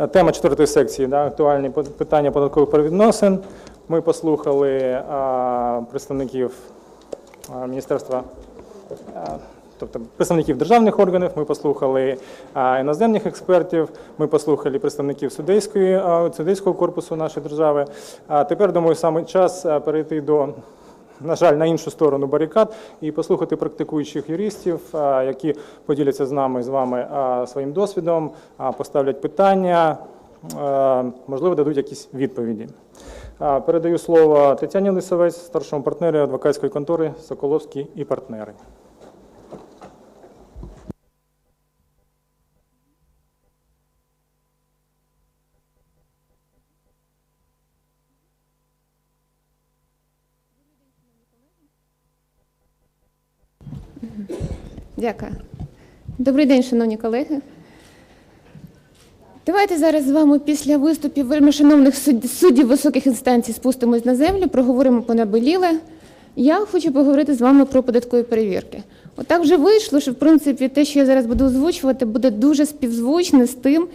Е, Тема четвертої секції да, актуальні питання податкових правовідносин. Ми послухали а, представників а, Міністерства, а, тобто представників державних органів, ми послухали а, іноземних експертів, ми послухали представників судейської, а, судейського корпусу нашої держави. А тепер, думаю, саме час перейти до на жаль, на іншу сторону барикад і послухати практикуючих юристів, які поділяться з нами з вами своїм досвідом, поставлять питання, можливо, дадуть якісь відповіді. Передаю слово Тетяні Лисовець, старшому партнеру адвокатської контори Соколовський і партнери. Дякую. Добрий день, шановні колеги. Давайте зараз з вами після виступів вельмишановних суд- суддів високих інстанцій спустимось на землю, проговоримо понаболіле. Я хочу поговорити з вами про податкові перевірки. Отак вже вийшло, що в принципі те, що я зараз буду озвучувати, буде дуже співзвучне з тим,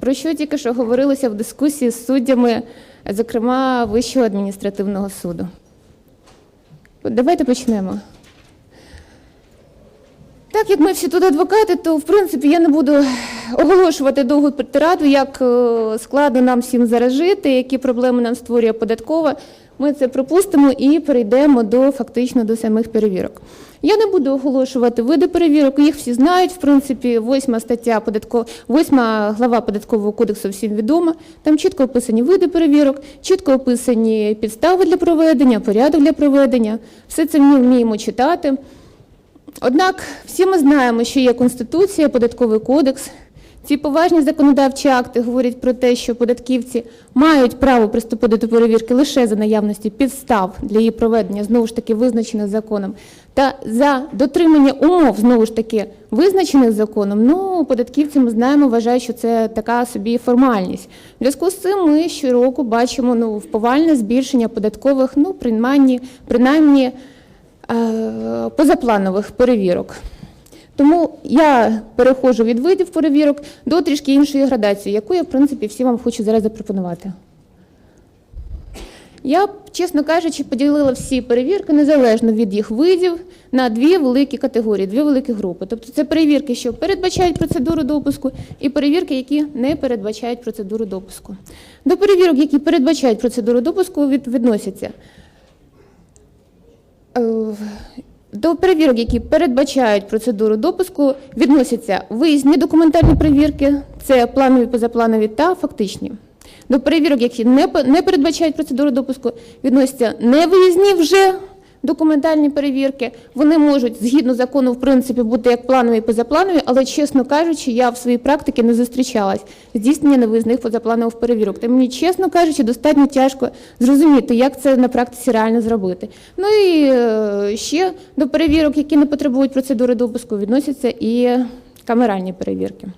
про що тільки що говорилося в дискусії з суддями, зокрема Вищого адміністративного суду. Давайте почнемо. Так як ми всі тут адвокати, то в принципі я не буду оголошувати довгу тираду, як е, складно нам всім зараз жити, які проблеми нам створює податкова. Ми це пропустимо і перейдемо до фактично до самих перевірок. Я не буду оголошувати види перевірок, їх всі знають. В принципі, восьма стаття податко... восьма глава податкового кодексу всім відома. Там чітко описані види перевірок, чітко описані підстави для проведення, порядок для проведення. Все це ми вміємо читати. Однак всі ми знаємо, що є Конституція, Податковий кодекс. Ці поважні законодавчі акти говорять про те, що податківці мають право приступити до перевірки лише за наявності підстав для її проведення, знову ж таки визначених законом, та за дотримання умов, знову ж таки, визначених законом. Ну, податківці ми знаємо, вважають, що це така собі формальність. В зв'язку з цим ми щороку бачимо ну, повальне збільшення податкових, ну, принаймні, принаймні позапланових перевірок. Тому я переходжу від видів перевірок до трішки іншої градації, яку я, в принципі, всім вам хочу зараз запропонувати. Я, чесно кажучи, поділила всі перевірки незалежно від їх видів на дві великі категорії, дві великі групи. Тобто це перевірки, що передбачають процедуру допуску, і перевірки, які не передбачають процедуру допуску. До перевірок, які передбачають процедуру допуску, відносяться Е, До перевірок, які передбачають процедуру допуску, відносяться виїзні документальні перевірки, це планові, позапланові та фактичні. До перевірок, які не, передбачають процедуру допуску, відносяться невиїзні вже документальні перевірки. Вони можуть, згідно закону, в принципі, бути як планові і позапланові, але, чесно кажучи, я в своїй практиці не зустрічалась здійснення невиїзних позапланових перевірок. Та мені, чесно кажучи, достатньо тяжко зрозуміти, як це на практиці реально зробити. Ну і е, ще до перевірок, які не потребують процедури допуску, відносяться і камеральні перевірки.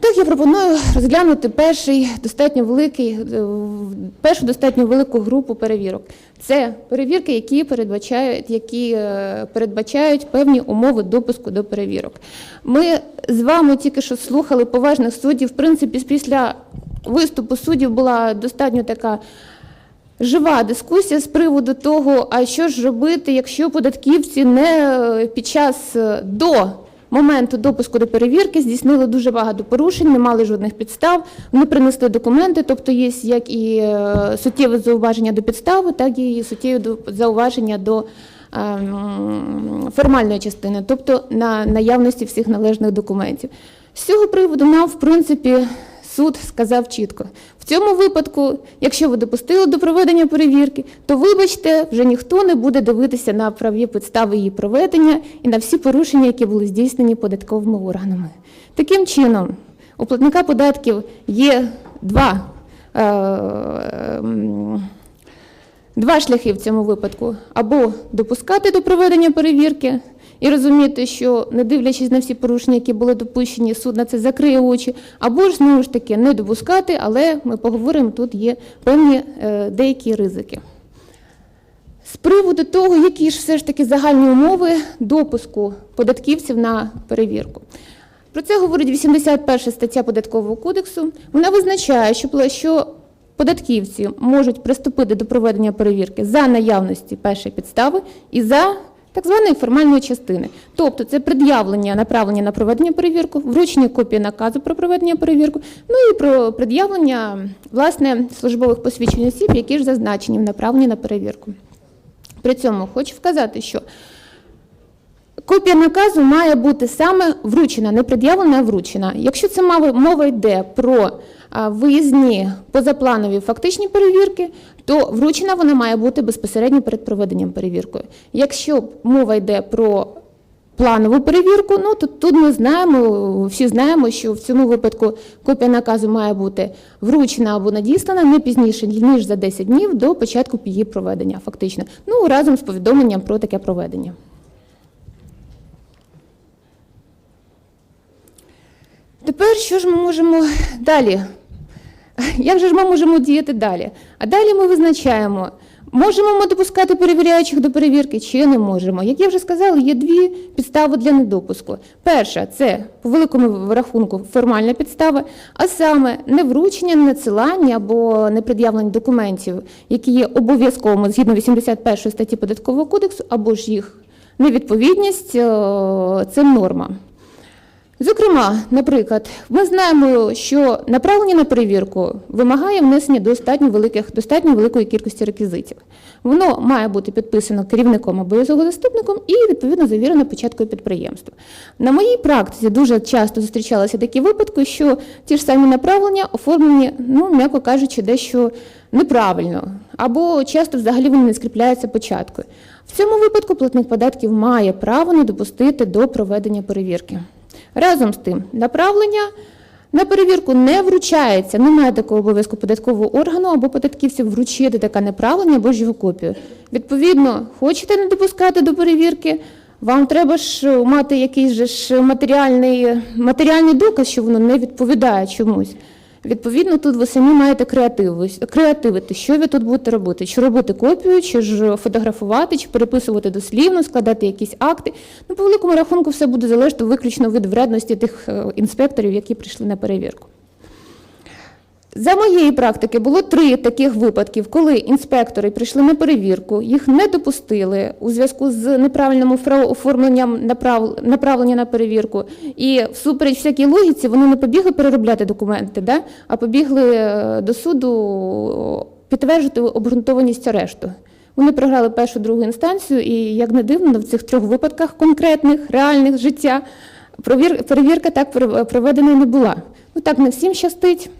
Так, я пропоную розглянути перший достатньо великий, е, першу достатньо велику групу перевірок. Це перевірки, які передбачають, які е, передбачають певні умови допуску до перевірок. Ми з вами тільки що слухали поважних суддів. В принципі, після виступу суддів була достатньо така жива дискусія з приводу того, а що ж робити, якщо податківці не е, під час до моменту допуску до перевірки здійснили дуже багато порушень, не мали жодних підстав, не принесли документи, тобто є як і е, суттєве зауваження до підстави, так і суттєве зауваження до ем, формальної частини, тобто на наявності всіх належних документів. З цього приводу нам, в принципі, суд сказав чітко: в цьому випадку, якщо ви допустили до проведення перевірки, то вибачте, вже ніхто не буде дивитися на праві підстави її проведення і на всі порушення, які були здійснені податковими органами. Таким чином, у платника податків є два. е, Два шляхи в цьому випадку: або допускати до проведення перевірки і розуміти, що не дивлячись на всі порушення, які були допущені, суд на це закриє очі, або ж знову ж таки не допускати, але ми поговоримо, тут є певні е, деякі ризики. З приводу того, які ж все ж таки загальні умови допуску податківців на перевірку. Про це говорить 81 стаття Податкового кодексу. Вона визначає, що податківці можуть приступити до проведення перевірки за наявності першої підстави і за так званої формальної частини. Тобто це пред'явлення направлення на проведення перевірки, вручення копії наказу про проведення перевірки, ну і про пред'явлення власне службових посвідчень осіб, які ж зазначені в направленні на перевірку. При цьому хочу вказати, що копія наказу має бути саме вручена, не пред'явлена, а вручена. Якщо це мова, йде про виїзні позапланові фактичні перевірки, то вручена вона має бути безпосередньо перед проведенням перевіркою. Якщо мова йде про планову перевірку, ну то тут ми знаємо, всі знаємо, що в цьому випадку копія наказу має бути вручена або надіслана не пізніше ніж за 10 днів до початку її проведення, фактично. Ну разом з повідомленням про таке проведення. Тепер що ж ми можемо далі? Як же ж ми можемо діяти далі? А далі ми визначаємо, можемо ми допускати перевіряючих до перевірки чи не можемо. Як я вже сказала, є дві підстави для недопуску. Перша це по великому рахунку формальна підстава, а саме невручення, ненадсилання або непред'явлення документів, які є обов'язковими згідно 81 статті Податкового кодексу, або ж їх невідповідність е, цим нормам. Зокрема, наприклад, ми знаємо, що направлення на перевірку вимагає внесення достатньо великих, достатньо великої кількості реквізитів. Воно має бути підписано керівником або його заступником і відповідно завірено початкою підприємства. На моїй практиці дуже часто зустрічалися такі випадки, що ті ж самі направлення оформлені, ну м'яко кажучи, дещо неправильно, або часто взагалі вони не скріпляються початкою. В цьому випадку платник податків має право не допустити до проведення перевірки. Разом з тим, направлення на перевірку не вручається, немає такого обов'язку податкового органу або податківців вручити таке направлення або ж його копію. Відповідно, хочете не допускати до перевірки, вам треба ж мати якийсь же ж матеріальний, матеріальний доказ, що воно не відповідає чомусь. Відповідно, тут ви самі маєте креативи- креативити, що ви тут будете робити. Чи робити копію, чи ж фотографувати, чи переписувати дослівно, складати якісь акти. Ну, по великому рахунку, все буде залежати виключно від вредності тих е, інспекторів, які прийшли на перевірку. За моєї практики було три таких випадків, коли інспектори прийшли на перевірку, їх не допустили у зв'язку з неправильним оформленням направлення на перевірку. І всупереч всякій логіці вони не побігли переробляти документи, да? а побігли е, до суду підтверджувати обґрунтованість арешту. Вони програли першу другу інстанцію, і як не дивно, в цих трьох випадках конкретних, реальних життя перевірка так пров- проведена не була. Ну так не всім щастить.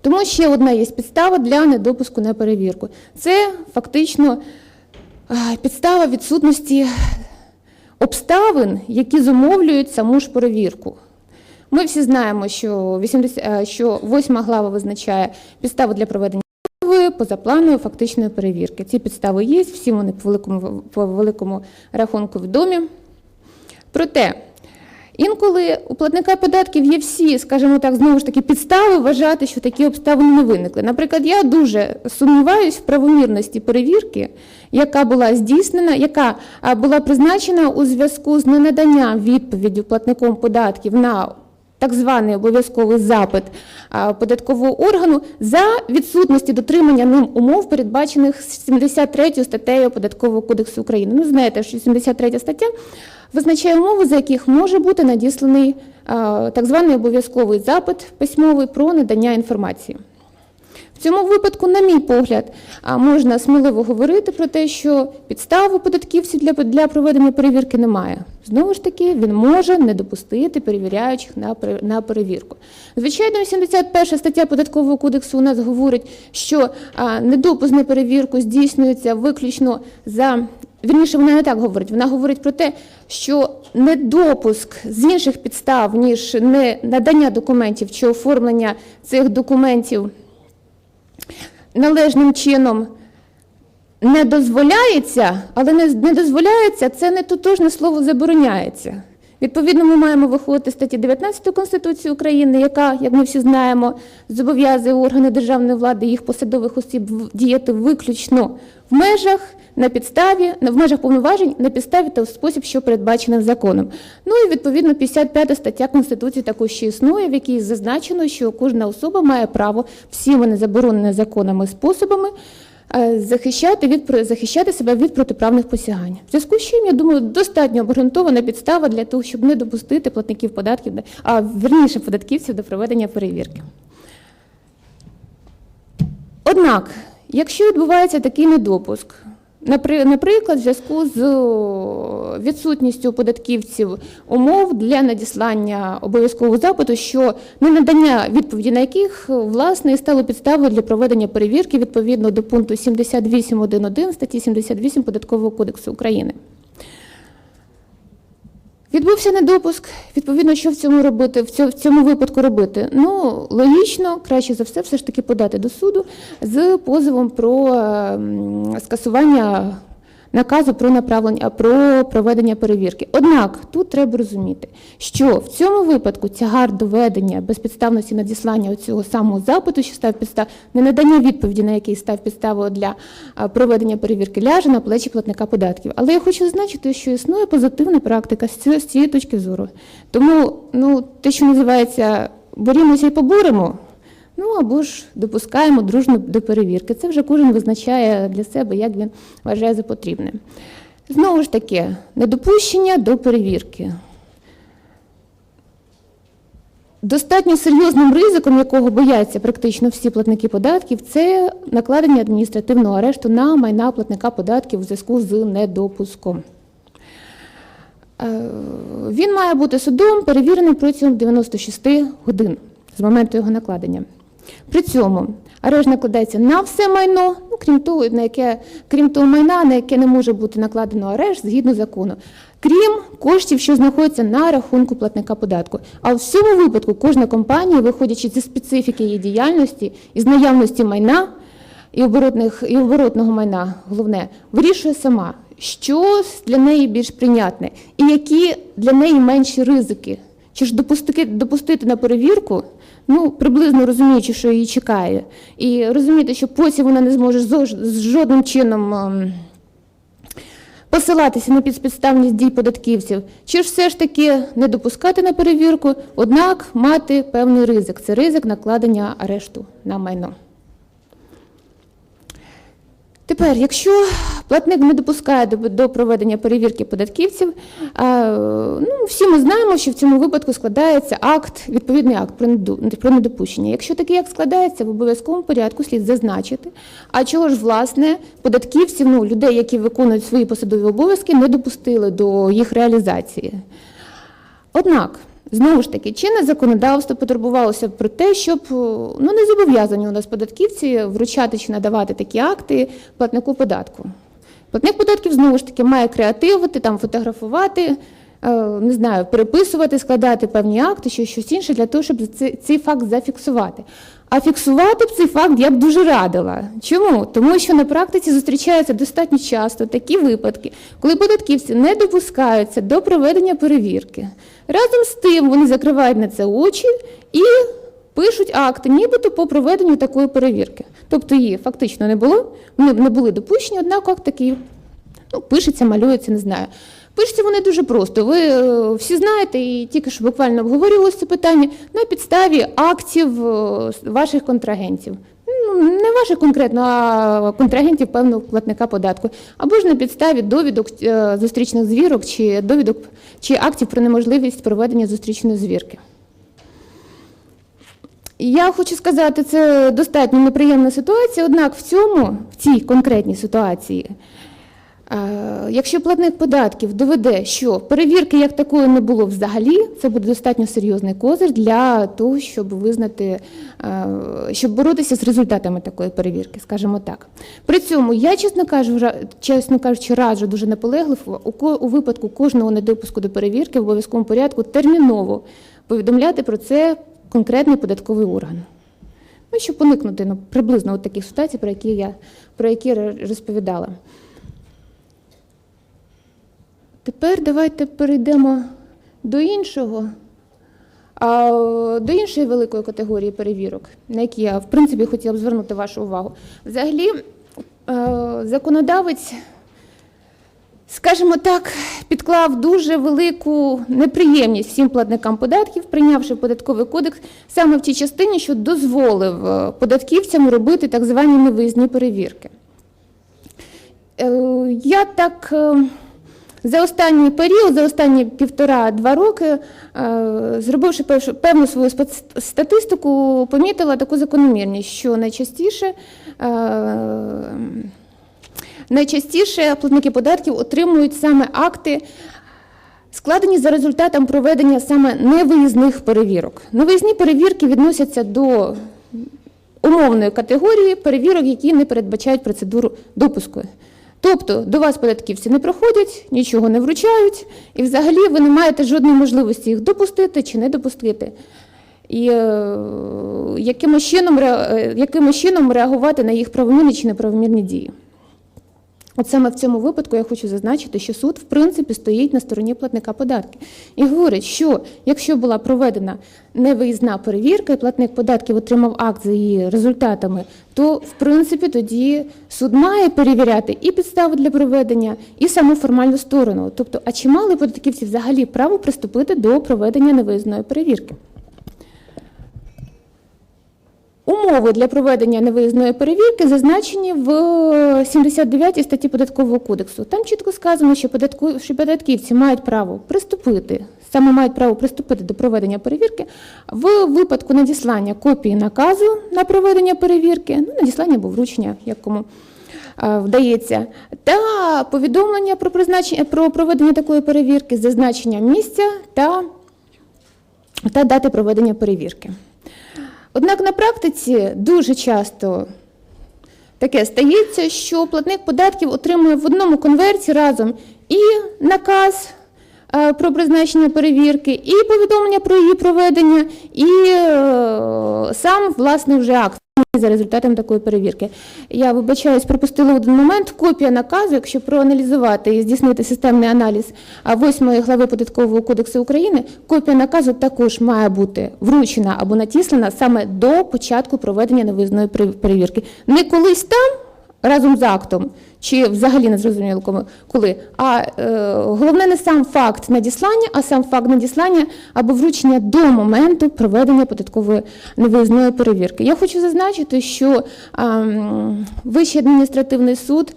Тому ще одна є підстава для недопуску на перевірку. Це фактично підстава відсутності обставин, які зумовлюють саму ж перевірку. Ми всі знаємо, що, 80, що 8 глава визначає підстави для проведення позапланової, позапланової фактичної перевірки. Ці підстави є, всі вони по великому, по великому рахунку відомі. Проте, інколи у платника податків є всі, скажімо так, знову ж таки, підстави вважати, що такі обставини не виникли. Наприклад, я дуже сумніваюсь в правомірності перевірки, яка була здійснена, яка була призначена у зв'язку з ненаданням відповіді платником податків на так званий обов'язковий запит податкового органу за відсутності дотримання ним умов, передбачених 73 статтею Податкового кодексу України. Ну, знаєте, що 73 стаття визначає умови, за яких може бути надісланий так званий обов'язковий запит письмовий про надання інформації. Цьому випадку, на мій погляд, можна сміливо говорити про те, що підстави податківців для, проведення перевірки немає. Знову ж таки, він може не допустити перевіряючих на, на перевірку. Звичайно, 81 стаття Податкового кодексу у нас говорить, що недопуск на перевірку здійснюється виключно за. Вірніше, вона не так говорить. Вона говорить про те, що недопуск з інших підстав, ніж не надання документів чи оформлення цих документів належним чином не дозволяється, але не, дозволяється це не тотожне слово забороняється. Відповідно, ми маємо виходити статті 19 Конституції України, яка, як ми всі знаємо, зобов'язує органи державної влади їх посадових осіб діяти виключно в межах на підставі в межах повноважень на підставі та в спосіб, що передбаченим законом. Ну і відповідно 55 стаття Конституції також існує, в якій зазначено, що кожна особа має право всіми незабороненими законами способами захищати від захищати себе від протиправних посягань. В зв'язку з чим, я думаю, достатньо обґрунтована підстава для того, щоб не допустити платників податків, а верніше податківців до проведення перевірки. Однак, якщо відбувається такий недопуск, наприклад, в зв'язку з відсутністю у податківців умов для надіслання обов'язкового запиту, що ненадання відповіді на яких власне і стало підставою для проведення перевірки відповідно до пункту 78.1.1 статті 78 Податкового кодексу України. Відбувся недопуск. Відповідно, що в цьому робити, в цьому, випадку робити? Ну, логічно, краще за все, все ж таки подати до суду з позовом про ем, скасування наказу про направлення про проведення перевірки. Однак тут треба розуміти, що в цьому випадку тягар доведення безпідставності надіслання цього самого запиту, що став підстав, не надання відповіді, на який став підставою для проведення перевірки, ляже на плечі платника податків. Але я хочу зазначити, що існує позитивна практика з цієї, точки зору. Тому ну, те, що називається борімося і поборемо. Ну або ж допускаємо дружно до перевірки. Це вже кожен визначає для себе, як він вважає за потрібне. Знову ж таки, недопущення до перевірки. Достатньо серйозним ризиком, якого бояться практично всі платники податків, це накладення адміністративного арешту на майна платника податків у зв'язку з недопуском. Е, Він має бути судом перевірений протягом 96 годин з моменту його накладення. При цьому арешт накладається на все майно, ну, крім того, на яке, крім того майна, на яке не може бути накладено арешт згідно закону, крім коштів, що знаходяться на рахунку платника податку. А в цьому випадку кожна компанія, виходячи зі специфіки її діяльності і з наявності майна і, оборотних, і оборотного майна, головне, вирішує сама, що для неї більш прийнятне і які для неї менші ризики. Чи ж допустити, допустити на перевірку, ну приблизно розуміючи, що її чекає, і розуміти, що потім вона не зможе з жодним чином ем, посилатися на підпідставність дій податківців, чи ж все ж таки не допускати на перевірку, однак мати певний ризик. Це ризик накладення арешту на майно. Тепер, якщо платник не допускає до, проведення перевірки податківців, ну, всі ми знаємо, що в цьому випадку складається акт, відповідний акт про недопущення. Якщо такий акт складається, в обов'язковому порядку слід зазначити, а чого ж власне податківців, ну, людей, які виконують свої посадові обов'язки, не допустили до їх реалізації. Однак, знову ж таки, чинне законодавство потурбувалося про те, щоб ну, не зобов'язані у нас податківці вручати чи надавати такі акти платнику податку. Платник податків знову ж таки має креативити, там фотографувати, е, не знаю, переписувати, складати певні акти, чи щось інше для того, щоб цей, цей факт зафіксувати. А фіксувати б цей факт я б дуже радила. Чому? Тому що на практиці зустрічаються достатньо часто такі випадки, коли податківці не допускаються до проведення перевірки. Разом з тим вони закривають на це очі і пишуть акти, нібито по проведенню такої перевірки. Тобто її фактично не було, вони не були допущені, однак акт такий ну, пишеться, малюється, не знаю. Пишуться вони дуже просто. Ви е, всі знаєте, і тільки що буквально обговорювалося це питання на підставі актів е, ваших контрагентів. Ну, не ваших конкретно, а контрагентів певного платника податку. Або ж на підставі довідок е, зустрічних звірок чи довідок чи актів про неможливість проведення зустрічної звірки. Я хочу сказати, це достатньо неприємна ситуація, однак в цьому, в цій конкретній ситуації, якщо платник податків доведе, що перевірки як такої не було взагалі, це буде достатньо серйозний козир для того, щоб визнати, е, щоб боротися з результатами такої перевірки, скажімо так. При цьому я, чесно кажу, чесно кажучи, раджу дуже наполегливо у, випадку кожного недопуску до перевірки в обов'язковому порядку терміново повідомляти про це конкретний податковий орган. Ну, щоб уникнути ну, приблизно от таких ситуацій, про які я про які розповідала. Тепер давайте перейдемо до іншого. До іншої великої категорії перевірок, на які я в принципі хотіла б звернути вашу увагу. Взагалі, е, законодавець, скажімо так, підклав дуже велику неприємність всім платникам податків, прийнявши податковий кодекс саме в тій частині, що дозволив е, податківцям робити так звані невиїзні перевірки. Е, Я так за останній період, за останні півтора-два роки, е, зробивши певну свою статистику, помітила таку закономірність, що найчастіше, е, найчастіше платники податків отримують саме акти, складені за результатом проведення саме невиїзних перевірок. Невиїзні перевірки відносяться до умовної категорії перевірок, які не передбачають процедуру допуску. Тобто до вас податківці не проходять, нічого не вручають, і взагалі ви не маєте жодної можливості їх допустити чи не допустити. І е, якимось чином, е, якимось чином реагувати на їх правомірні чи неправомірні дії. От саме в цьому випадку я хочу зазначити, що суд в принципі стоїть на стороні платника податків і говорить, що якщо була проведена невиїзна перевірка, і платник податків отримав акт за її результатами, то в принципі тоді суд має перевіряти і підстави для проведення, і саму формальну сторону. Тобто, а чи мали податківці взагалі право приступити до проведення невиїзної перевірки? Умови для проведення невиїзної перевірки зазначені в 79 статті Податкового кодексу. Там чітко сказано, що, податку, податківці мають право приступити, саме мають право приступити до проведення перевірки в випадку надіслання копії наказу на проведення перевірки, ну, надіслання або вручення, як кому е, вдається, та повідомлення про призначення про проведення такої перевірки з зазначенням місця та, та дати проведення перевірки. Однак на практиці дуже часто таке стається, що платник податків отримує в одному конверті разом і наказ е, про призначення перевірки, і повідомлення про її проведення, і е, сам власний вже акт за результатом такої перевірки. Я вибачаюсь, пропустила один момент. Копія наказу, якщо проаналізувати і здійснити системний аналіз 8 глави Податкового кодексу України, копія наказу також має бути вручена або натіслена саме до початку проведення невиїзної пере- перевірки. Не колись там разом з актом, чи взагалі не зрозуміло коли. А е, головне не сам факт надіслання, а сам факт надіслання або вручення до моменту проведення податкової невиїзної перевірки. Я хочу зазначити, що е, Вищий адміністративний суд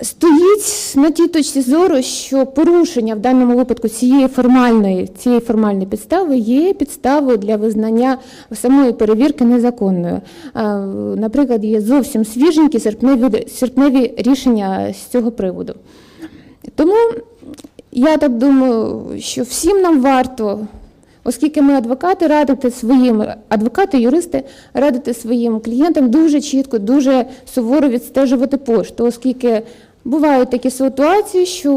стоїть на тій точці зору, що порушення в даному випадку цієї формальної, цієї формальної підстави є підставою для визнання самої перевірки незаконною. Наприклад, є зовсім свіженькі серпневі, серпневі рішення з цього приводу. Тому я так думаю, що всім нам варто, оскільки ми адвокати, радити своїм адвокати, юристи, радити своїм клієнтам дуже чітко, дуже суворо відстежувати пошту, оскільки бувають такі ситуації, що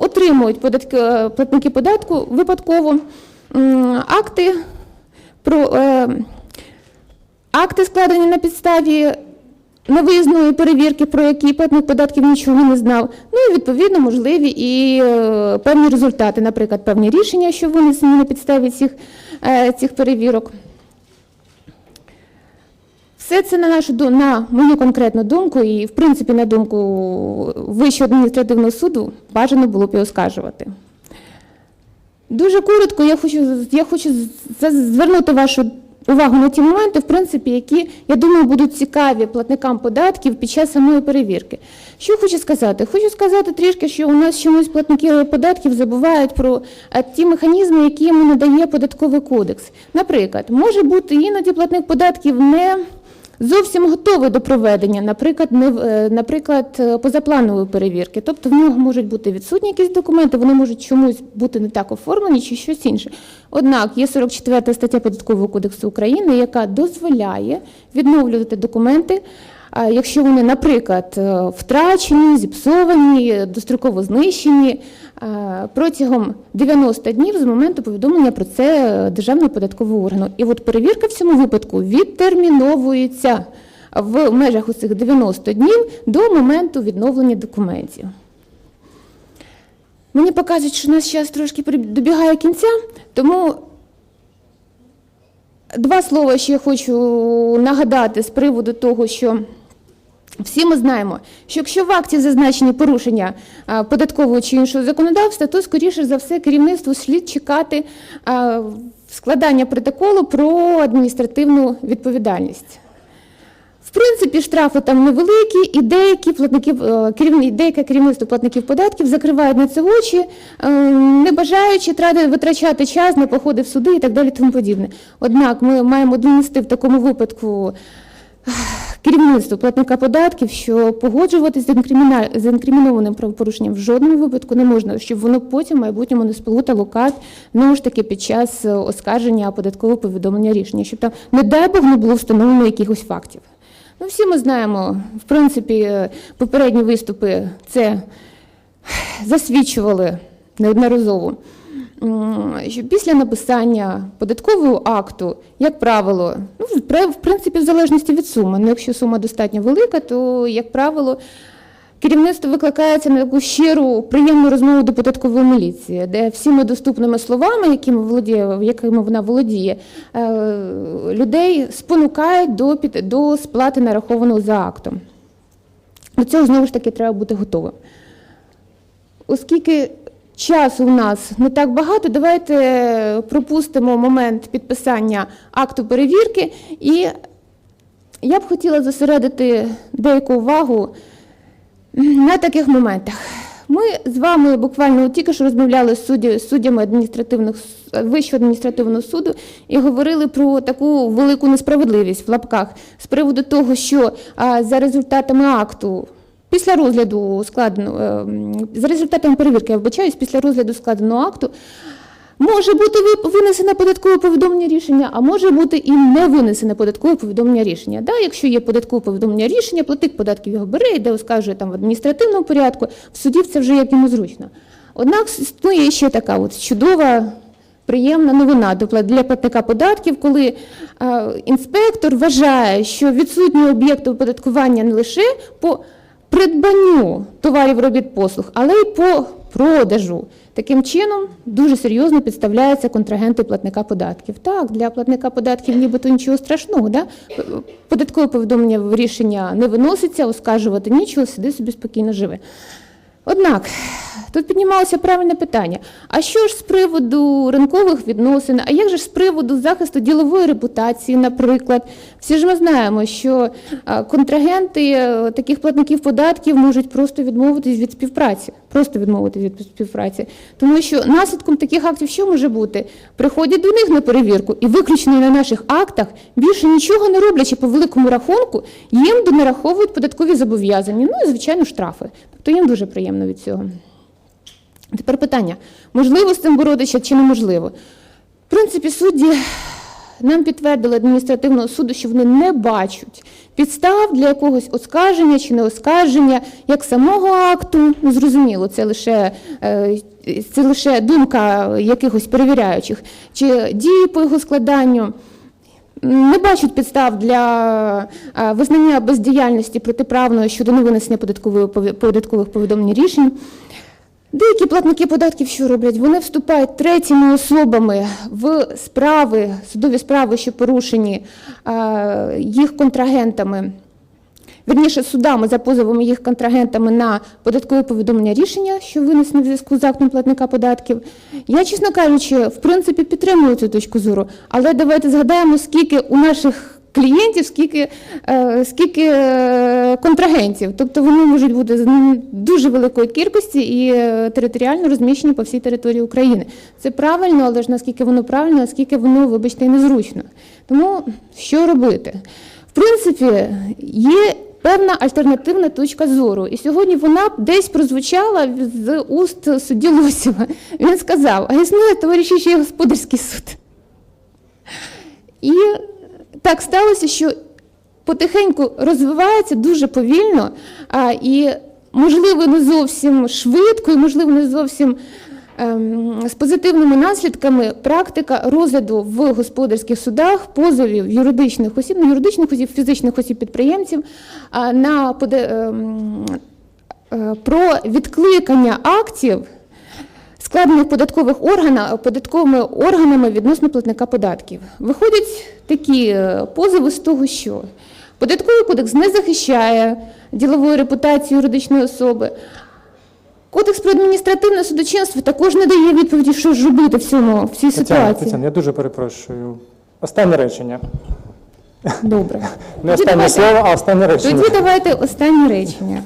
отримують податки, платники податку випадково акти про е, акти складені на підставі невиїзної перевірки, про які платник податків нічого не знав. Ну і відповідно можливі і е, певні результати, наприклад, певні рішення, що винесені на підставі цих, е, цих перевірок. Все це на нашу на мою конкретну думку, і в принципі на думку Вищого адміністративного суду бажано було б і оскаржувати. Дуже коротко я хочу, я хочу звернути вашу увагу на ті моменти, в принципі, які, я думаю, будуть цікаві платникам податків під час самої перевірки. Що хочу сказати? Хочу сказати трішки, що у нас чомусь платники податків забувають про е, ті механізми, які йому надає податковий кодекс. Наприклад, може бути іноді платник податків не зовсім готовий до проведення, наприклад, не, е, наприклад, е, позапланової перевірки. Тобто в нього можуть бути відсутні якісь документи, вони можуть чомусь бути не так оформлені чи щось інше. Однак є 44 стаття Податкового кодексу України, яка дозволяє відновлювати документи. Якщо вони, наприклад, е, втрачені, зіпсовані, достроково знищені е, протягом 90 днів з моменту повідомлення про це Державного податкового органу. І от перевірка в цьому випадку відтерміновується в межах усіх 90 днів до моменту відновлення документів. Мені показують, що у нас час трошки добігає кінця, тому два слова ще хочу нагадати з приводу того, що всі ми знаємо, що якщо в акті зазначені порушення податкового чи іншого законодавства, то скоріше за все керівництву слід чекати складання протоколу про адміністративну відповідальність. В принципі, штрафи там невеликі, і деякі платники, е, деяке керівництво платників податків закривають на це очі, е, не бажаючи витрачати час на походи в суди і так далі. Тому подібне. Однак ми маємо донести в такому випадку керівництву платника податків, що погоджуватися з, інкримінованим правопорушенням в жодному випадку не можна, щоб воно потім в майбутньому не сплутало карт, ну ж таки під час е, оскарження податкового повідомлення рішення, щоб там, не дай Бог, не було встановлено якихось фактів. Ну, всі ми знаємо, в принципі, е, попередні виступи це засвідчували неодноразово. Що після написання податкового акту, як правило, ну, в принципі, в залежності від суми, ну, якщо сума достатньо велика, то, як правило, керівництво викликається на таку щиру, приємну розмову до податкової міліції, де всіми доступними словами, якими володіє, якими вона володіє, е, людей спонукають до, до сплати нарахованого за актом. До цього знову ж таки треба бути готовим. Оскільки часу у нас не так багато, давайте пропустимо момент підписання акту перевірки. І я б хотіла зосередити деяку увагу на таких моментах. Ми з вами буквально тільки що розмовляли з суддями адміністративних Вищого адміністративного суду і говорили про таку велику несправедливість в лапках з приводу того, що за результатами акту. Після розгляду складеного е, за результатами перевірки, я вибачаюсь, після розгляду складеного акту може бути винесене податкове повідомлення рішення, а може бути і не винесене податкове повідомлення рішення. Да, якщо є податкове повідомлення рішення, платник податків його бере, йде оскаржує там в адміністративному порядку, в суді це вже як йому зручно. Однак існує ще така от чудова. Приємна новина для платника податків, коли е, інспектор вважає, що відсутні об'єкти оподаткування не лише по придбанню товарів, робіт, послуг, але й по продажу. Таким чином дуже серйозно підставляються контрагенти платника податків. Так, для платника податків нібито нічого страшного. Да? Податкове повідомлення в рішення не виноситься, оскаржувати нічого, сиди собі спокійно живе. Однак тут піднімалося правильне питання: а що ж з приводу ринкових відносин? А як же ж з приводу захисту ділової репутації, наприклад? Всі ж ми знаємо, що контрагенти е, таких платників податків можуть просто відмовитись від співпраці, просто відмовитись від співпраці, тому що наслідком таких актів що може бути? Приходять до них на перевірку і виключені на наших актах більше нічого не роблячи по великому рахунку, їм донараховують податкові зобов'язання, ну і звичайно штрафи. Тобто їм дуже приємно від цього. Тепер питання: можливо з цим боротися чи неможливо? В принципі, судді нам підтвердили адміністративного суду, що вони не бачать підстав для якогось оскарження чи не оскарження, як самого акту. Ну, зрозуміло, це лише, е, це лише думка якихось перевіряючих, чи дії по його складанню. Не бачать підстав для е, визнання бездіяльності протиправної щодо невинесення податкових повідомлень рішень. Деякі платники податків що роблять? Вони вступають третіми особами в справи, судові справи, що порушені е, їх контрагентами. Верніше судами за позовами їх контрагентами на податкове повідомлення рішення, що винесені в зв'язку з актом платника податків. Я, чесно кажучи, в принципі підтримую цю точку зору, але давайте згадаємо, скільки у наших клієнтів, скільки, е, скільки е, контрагентів. Тобто вони можуть бути з дуже великої кількості і е, територіально розміщені по всій території України. Це правильно, але ж наскільки воно правильно, наскільки воно, вибачте, незручно. Тому що робити? Принципі, є певна альтернативна точка зору. І сьогодні вона десь прозвучала з уст судді Лосєва. Він сказав, а існує товариші ще господарський суд. І так сталося, що потихеньку розвивається дуже повільно, а, і, можливо, не зовсім швидко, і, можливо, не зовсім з позитивними наслідками практика розгляду в господарських судах позовів юридичних осіб, не юридичних осіб, фізичних осіб підприємців на ем, е, про відкликання актів складених податкових органа, податковими органами відносно платника податків. Виходять такі е, позови з того, що податковий кодекс не захищає ділової репутації юридичної особи. Кодекс про адміністративне судочинство також не дає відповіді, що ж робити в цьому в цій ситуації. Тетяна, я дуже перепрошую. Останнє речення. Добре. Не Тоді останнє давайте- слово, а останнє речення. Тоді давайте останнє речення.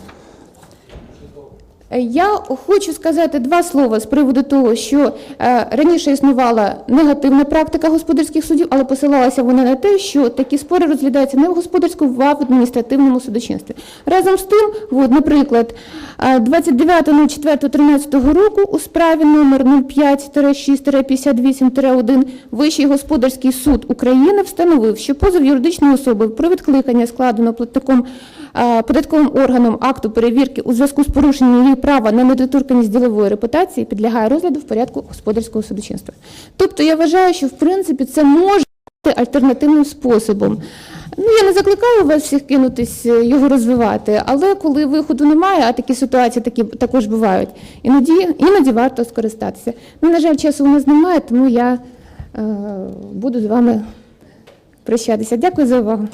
Е, Я хочу сказати два слова з приводу того, що е, раніше існувала негативна практика господарських судів, але посилалася вона на те, що такі спори розглядаються не в господарському, а в адміністративному судочинстві. Разом з тим, от, наприклад, е, 29.04.13 року у справі номер 05-6-58-1 Вищий господарський суд України встановив, що позов юридичної особи про відкликання складеного платником е, податковим органом акту перевірки у зв'язку з порушенням її права на недоторканність ділової репутації підлягає розгляду в порядку господарського судочинства. Тобто я вважаю, що в принципі це може бути альтернативним способом. Ну, я не закликаю вас всіх кинутись е, його розвивати, але коли виходу немає, а такі ситуації такі також бувають, іноді, іноді варто скористатися. Ну, на жаль, часу у нас немає, тому я е, буду з вами прощатися. Дякую за увагу.